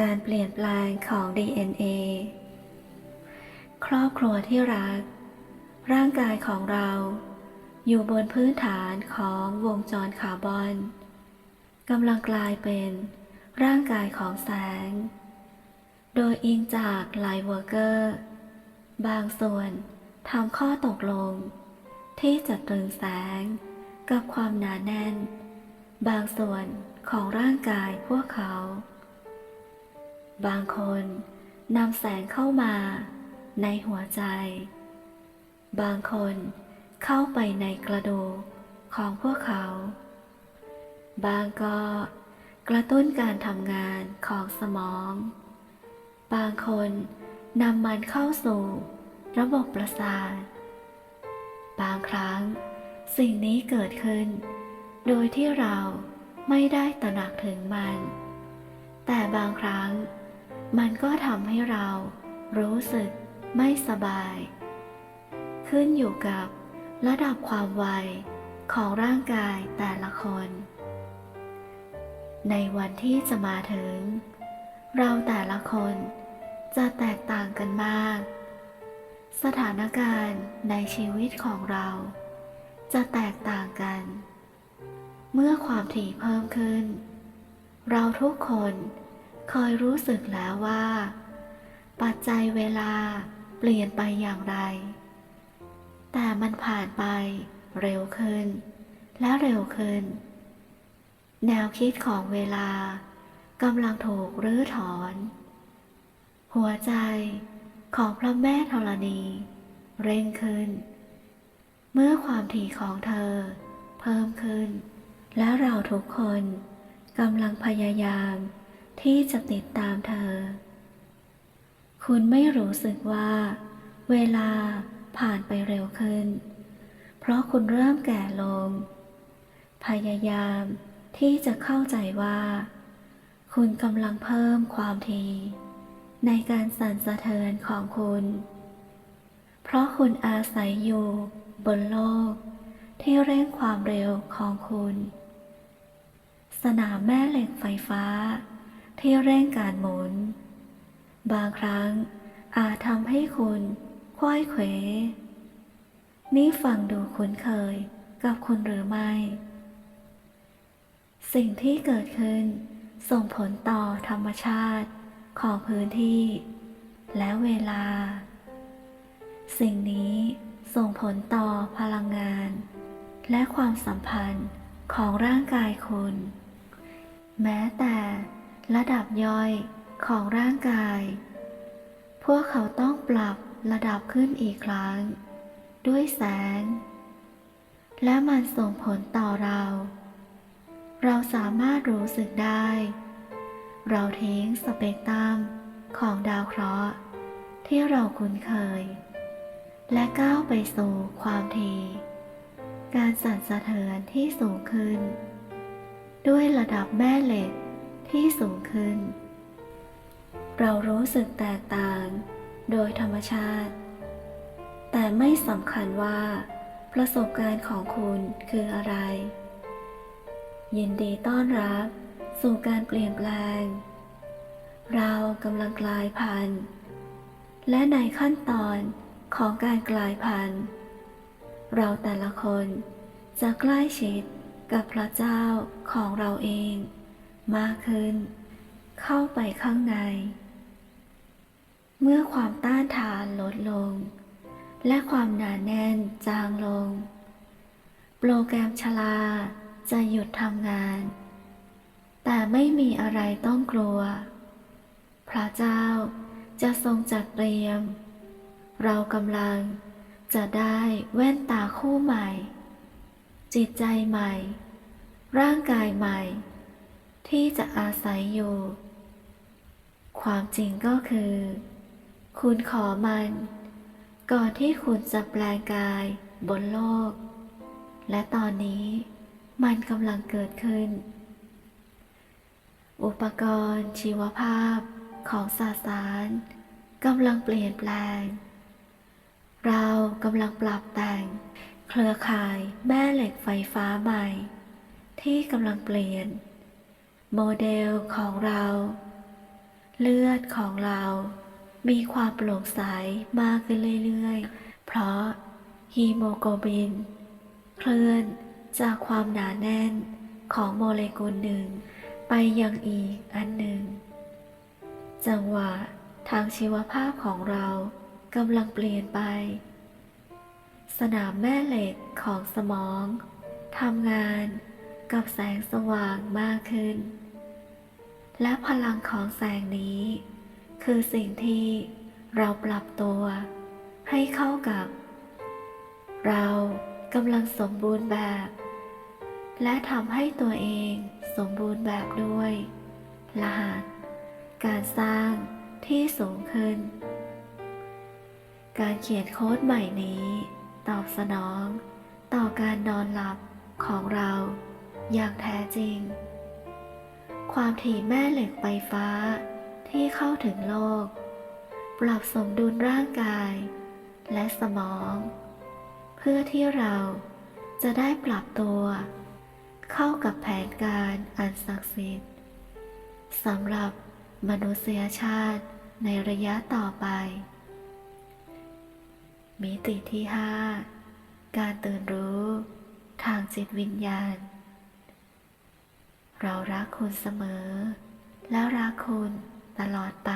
การเปลี่ยนแปลงของ DNA ครอบครัวที่รัก ร่างกายของเรา อยู่บนพื้นฐานของวงจรคาร์บอนกำลังกลายเป็นร่างกายของแสง โดยอิงจากไลเวอร์เกอร์ บางส่วนทำข้อตกลง ที่จะตรึงแสงกับความหนาแน่น บางส่วนของร่างกายพวกเขา บางคนนำแสงเข้ามาในหัวใจ บางคนเข้าไปในกระดูกของพวกเขา บางก็กระตุ้นการทำงานของสมอง บางคนนำมันเข้าสู่ระบบประสาท บางครั้งสิ่งนี้เกิดขึ้น โดยที่เราไม่ได้ตระหนักถึงมัน แต่บางครั้ง มันก็ทำให้เรารู้สึกไม่สบาย ขึ้นอยู่กับระดับความไวของร่างกายแต่ละคน ในวันที่จะมาถึง เราแต่ละคนจะแตกต่างกันมาก สถานการณ์ในชีวิตของเรา จะแตกต่างกัน เมื่อความถี่เพิ่มขึ้น เราทุกคน เคยรู้สึกแล้วว่า ปัจจัยเวลาเปลี่ยนไปอย่างไร แต่มันผ่านไปเร็วขึ้น และเร็วขึ้น แนวคิดของเวลากำลังถูกรื้อถอน หัวใจของพระแม่ธรณี เร่งขึ้น เมื่อความถี่ของเธอเพิ่มขึ้น และเราทุกคนกำลังพยายาม ที่จะติดตามเธอ คุณไม่รู้สึกว่า เวลาผ่านไปเร็วขึ้น เพราะคุณเริ่มแก่ลง พยายามที่จะเข้าใจว่า คุณกำลังเพิ่มความถี่ในการสั่นสะเทือนของคุณ เพราะคุณอาศัยอยู่บนโลก ที่เร่งความเร็วของคุณ สนามแม่เหล็กไฟฟ้า ที่เร่งการหมุน บางครั้งอาจทำให้คุณควายเขวนี่ฟังดูคุ้นเคยกับคุณหรือไม่ สิ่งที่เกิดขึ้น ส่งผลต่อธรรมชาติของพื้นที่ และเวลา สิ่งนี้ส่งผลต่อพลังงาน และความสัมพันธ์ของร่างกายคุณ แม้แต่ ระดับย่อยของร่างกาย พวกเขาต้องปรับระดับขึ้นอีกครั้ง ด้วยแสง และมันส่งผลต่อเรา เราสามารถรู้สึกได้ เราทิ้งสเปกตรัมของดาวเคราะห์ ที่เราคุ้นเคย และก้าวไปสู่ความถี่การสั่นสะเทือนที่สูงขึ้น ด้วยระดับแม่เหล็ก ที่สูงขึ้น เรารู้สึกแตกต่างโดยธรรมชาติ แต่ไม่สำคัญว่า ประสบการณ์ของคุณคืออะไร ยินดีต้อนรับสู่การเปลี่ยนแปลง เรากำลังกลายพันธุ์ และในขั้นตอนของการกลายพันธุ์ เราแต่ละคนจะใกล้ชิดกับพระเจ้าของเราเอง มากขึ้น เข้าไปข้างใน เมื่อความต้านทานลดลง และความหนาแน่นจางลง โปรแกรมชลาจะหยุดทำงาน แต่ไม่มีอะไรต้องกลัว พระเจ้าจะทรงจัดเตรียม เรากำลังจะได้แว่นตาคู่ใหม่ จิตใจใหม่ ร่างกายใหม่ ที่จะอาศัยอยู่ ความจริงก็คือ คุณขอมัน ก่อนที่คุณจะแปลงกายบนโลก และตอนนี้มันกำลังเกิดขึ้น อุปกรณ์ชีวภาพของสสารกำลังเปลี่ยนแปลง เรากำลังปรับแต่ง เครือข่ายแม่เหล็กไฟฟ้าใหม่ ที่กำลังเปลี่ยน โมเดลของเรา เลือดของเรา มีความโปร่งใสมากขึ้นเรื่อยๆ เพราะฮีโมโกลบิน เคลื่อนจากความหนาแน่นของโมเลกุลหนึ่ง ไปยังอีกอันหนึ่ง จังหวะทางชีวภาพของเรากำลังเปลี่ยนไป สนามแม่เหล็กของสมองทำงานกับแสงสว่างมากขึ้น และพลังของแสงนี้ คือสิ่งที่เราปรับตัว ให้เข้ากับ เรากำลังสมบูรณ์แบบ และทำให้ตัวเองสมบูรณ์แบบด้วยรหัสการสร้างที่สูงขึ้น การเขียนโค้ดใหม่นี้ ตอบสนอง ต่อการนอนหลับของเราอย่างแท้จริง ความถี่แม่เหล็กไฟฟ้าที่เข้าถึงโลก ปรับสมดุลร่างกาย และสมอง เพื่อที่เราจะได้ปรับตัว เข้ากับแผนการอันศักดิ์สิทธิ์สำหรับมนุษยชาติในระยะต่อไป มิติที่ห้าการตื่นรู้ทางจิตวิญญาณ เรารักคุณเสมอ แล้วรักคุณตลอดไป